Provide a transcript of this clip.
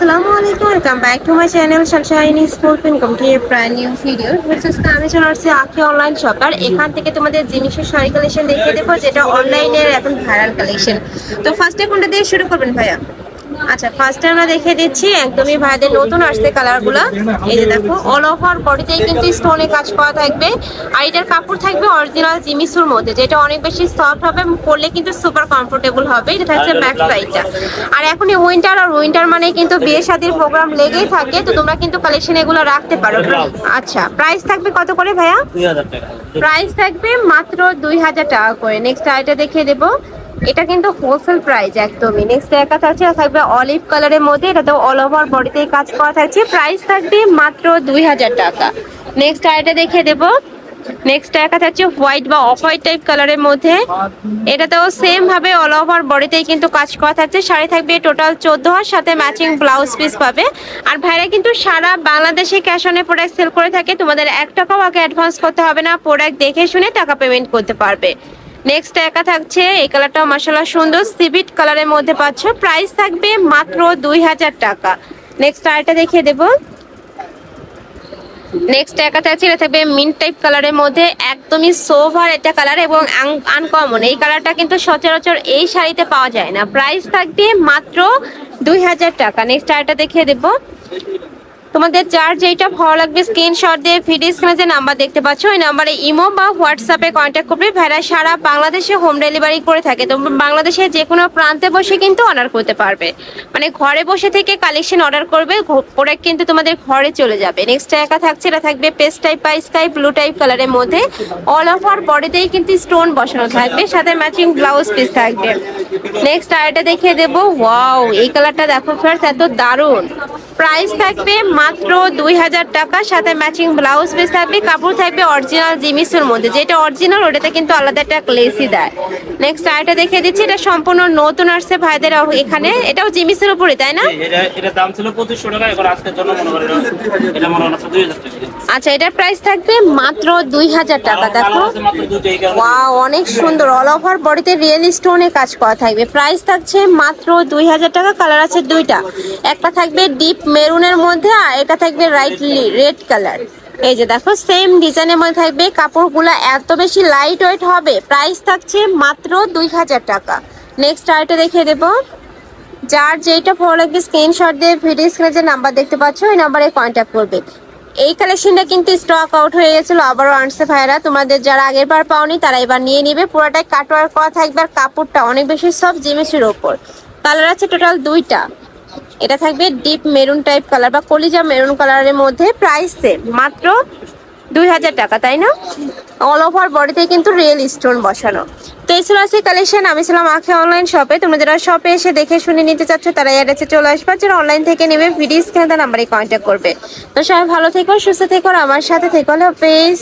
আসসালামু আলাইকুম welcome back to my channel sunshine school income to a brand new video হচ্ছে আমি চলে আসছি আখি অনলাইন শপার এখান থেকে তোমাদের জিনিসের শাড়ি কালেকশন দেখিয়ে দেবো, যেটা অনলাইনের এখন ভাইরাল কালেকশন তো ফার্স্টে কোনটা দিয়ে শুরু করবেন ভাইয়া? আচ্ছা ফার্স্টে আমরা দেখিয়ে দিচ্ছি একদমই ভাইদের নতুন আসছে কালারগুলো এই যে দেখো অল ওভার বডিতেই কিন্তু স্টোনে কাজ করা থাকবে। আর এটার কাপড় থাকবে অরিজিনাল জিমিসুর মধ্যে যেটা অনেক বেশি সফট হবে পরলে কিন্তু সুপার কমফোর্টেবল হবে। এটা থাকছে ব্যাক সাইডটা আর এখন উইন্টার আর উইন্টার মানে কিন্তু বিয়ে শাদির প্রোগ্রাম লেগেই থাকে তো তোমরা কিন্তু কালেকশন এগুলো রাখতে পারো। আচ্ছা প্রাইস থাকবে কত করে ভাইয়া? প্রাইস থাকবে মাত্র দুই হাজার টাকা করে। নেক্সট আইটা দেখিয়ে দেবো। এটা কিন্তু হোলসেল প্রাইস একদমই। নেক্সট একা থাকছে থাকবে অলিভ কালারের মধ্যে এটা তো অল ওভার বডিতেই কাজ করা থাকছে। প্রাইস থাকবে মাত্র দুই হাজার টাকা। নেক্সট আইটা দেখিয়ে দেবো। নেক্সট একা থাকছে হোয়াইট বা অফ হোয়াইট টাইপ কালারের মধ্যে। এটাতেও সেম ভাবে অল ওভার বডিতেই কিন্তু কাজ করা থাকছে। শাড়ি থাকবে টোটাল চোদ্দ হার সাথে ম্যাচিং ব্লাউজ পিস পাবে। আর ভাইরা কিন্তু সারা বাংলাদেশে ক্যাশ অনে প্রোডাক্ট সেল করে থাকে। তোমাদের এক টাকাও আগে অ্যাডভান্স করতে হবে না। প্রোডাক্ট দেখে শুনে টাকা পেমেন্ট করতে পারবে। নেক্সট একা থাকছে, এই কালারটাও মাসাল্লাহ সুন্দর সিভিট কালারের মধ্যে পাচ্ছ প্রাইস থাকবে মাত্র দুই হাজার টাকা। নেক্সট আরেকটা দেখিয়ে দেবো। নেক্সট একা থাকছে, এটা থাকবে মিন্ট টাইপ কালারের মধ্যে, একদমই সোভার একটা কালার এবং আনকমন এই কালারটা কিন্তু সচরাচর এই শাড়িতে পাওয়া যায় না। প্রাইস থাকবে মাত্র দুই হাজার টাকা। নেক্সট আরেকটা দেখিয়ে দেবো। তোমাদের যার যেটা ভালো লাগবে স্ক্রিনশট দিয়ে ভিডিও স্ক্রিনে যে নাম্বার দেখতে পাচ্ছ, ওই নাম্বারে ইমো বা হোয়াটসঅ্যাপে কন্ট্যাক্ট করবে। ভেড়া সারা বাংলাদেশে হোম ডেলিভারি করে থাকে। তো বাংলাদেশের যে কোনো প্রান্তে বসে কিন্তু অর্ডার করতে পারবে। মানে ঘরে বসে থেকে কালেকশন অর্ডার করবে প্রোডাক্ট কিন্তু তোমাদের ঘরে চলে যাবে। নেক্সট একা থাকছে এটা থাকবে পেস্ট টাইপ বা স্কাই ব্লু টাইপ কালারের মধ্যে। অল ওভার বডিতেই কিন্তু স্টোন বসানো থাকবে, সাথে ম্যাচিং ব্লাউজ পিস থাকবে। নেক্সট আরেকটা দেখিয়ে দেবো। ওয়াও এই কালারটা দেখো ফ্রেন্ডস এত দারুণ। প্রাইস থাকবে মাত্র দুই হাজার টাকা, সাথে ম্যাচিং ব্লাউজ পিস থাকবে, কাপড় থাকবে অরিজিনাল জিমিসের মধ্যে। যেটা অরিজিনাল ওটাতে কিন্তু আলাদা একটা ক্লেসি দেয়। নেক্সট আরেকটা দেখে দিচ্ছি, এটা সম্পূর্ণ নতুন আসছে ভাইদের এখানে। এটাও জিমিসের উপরে তাই না? এটা দাম ছিল পঁচিশশো টাকা এখন আজকের জন্য মনে করেন এটা মনে হয় দুই হাজার টাকা। আচ্ছা এটার প্রাইস থাকবে মাত্র দুই হাজার টাকা দেখো। দুইটাই কালার ওয়াও অনেক সুন্দর। অল ওভার বডিতে রিয়েল স্টোনে কাজ করা থাকবে। প্রাইস থাকছে মাত্র দুই হাজার টাকা কালার আছে দুইটা। একটা থাকবে ডিপ মেরুনের মধ্যে আর এটা থাকবে রাইটলি রেড কালার এই যে দেখো সেম ডিজাইনের মধ্যে থাকবে। কাপড়গুলো এত বেশি লাইট ওয়েট হবে। প্রাইস থাকছে মাত্র দুই হাজার টাকা। নেক্সট আরেকটা দেখিয়ে দেবো। যার যেটা ভালো লাগবে স্ক্রিনশট দিয়ে ভিডিও স্ক্রিনে যে নাম্বার দেখতে পাচ্ছ ওই নাম্বারে কন্ট্যাক্ট করবে। এই কালেকশনটা কিন্তু স্টক আউট হয়ে গেছিল আবারও আনছে ভাইরা তোমাদের যারা আগের বার পাওনি, তারা এবার নিয়ে নিবে। পুরোটাই কাটওয়ার করা থাকবে আর কাপড়টা অনেক বেশি সব জিনিসের ওপর। কালার আছে টোটাল দুইটা। এটা থাকবে ডিপ মেরুন টাইপ কালার বা কলিজা মেরুন কালারের মধ্যে প্রাইস সেম মাত্র দুই হাজার টাকা, তাই না? অল ওভার বডিতে কিন্তু রিয়েল স্টোন বসানো। তো এই ছিল আজকে কালেকশন আমি ছিলাম আখে অনলাইন শপে তোমরা যারা শপে এসে দেখে শুনে নিতে চাচ্ছ, তারা অ্যাড্রেসে চলে আসবে। যারা অনলাইন থেকে নেবে ভিডিও স্ক্রিনে নাম্বারে কন্ট্যাক্ট করবে। তো সবাই ভালো থেকো, সুস্থ থেকো আমার সাথে থেকো। পেজ